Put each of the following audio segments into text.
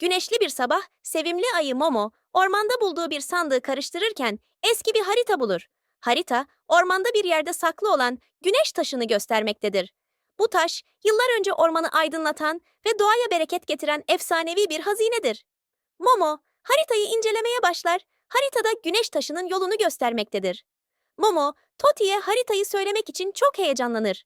Güneşli bir sabah sevimli ayı Momo ormanda bulduğu bir sandığı karıştırırken eski bir harita bulur. Harita ormanda bir yerde saklı olan güneş taşını göstermektedir. Bu taş yıllar önce ormanı aydınlatan ve doğaya bereket getiren efsanevi bir hazinedir. Momo haritayı incelemeye başlar. Haritada güneş taşının yolunu göstermektedir. Momo Toti'ye haritayı söylemek için çok heyecanlanır.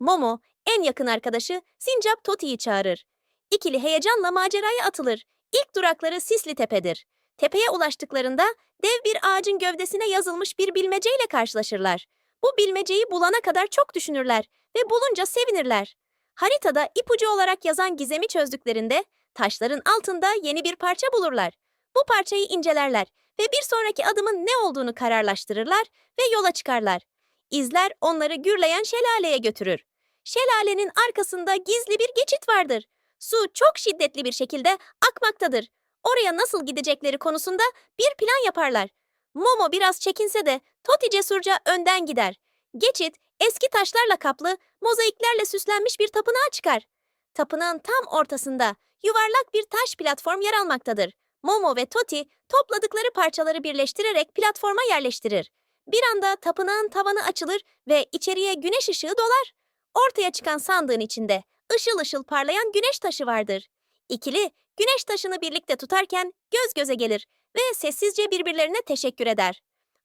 Momo en yakın arkadaşı Sincap Toti'yi çağırır. İkili heyecanla maceraya atılır. İlk durakları Sisli Tepe'dir. Tepeye ulaştıklarında dev bir ağacın gövdesine yazılmış bir bilmeceyle karşılaşırlar. Bu bilmeceyi bulana kadar çok düşünürler ve bulunca sevinirler. Haritada ipucu olarak yazan gizemi çözdüklerinde taşların altında yeni bir parça bulurlar. Bu parçayı incelerler ve bir sonraki adımın ne olduğunu kararlaştırırlar ve yola çıkarlar. İzler onları gürleyen şelaleye götürür. Şelalenin arkasında gizli bir geçit vardır. Su çok şiddetli bir şekilde akmaktadır. Oraya nasıl gidecekleri konusunda bir plan yaparlar. Momo biraz çekinse de Toti cesurca önden gider. Geçit eski taşlarla kaplı, mozaiklerle süslenmiş bir tapınağa çıkar. Tapınağın tam ortasında yuvarlak bir taş platform yer almaktadır. Momo ve Toti topladıkları parçaları birleştirerek platforma yerleştirir. Bir anda tapınağın tavanı açılır ve içeriye güneş ışığı dolar. Ortaya çıkan sandığın içinde ışıl ışıl parlayan güneş taşı vardır. İkili güneş taşını birlikte tutarken göz göze gelir ve sessizce birbirlerine teşekkür eder.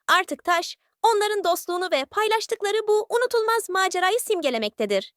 Artık taş onların dostluğunu ve paylaştıkları bu unutulmaz macerayı simgelemektedir.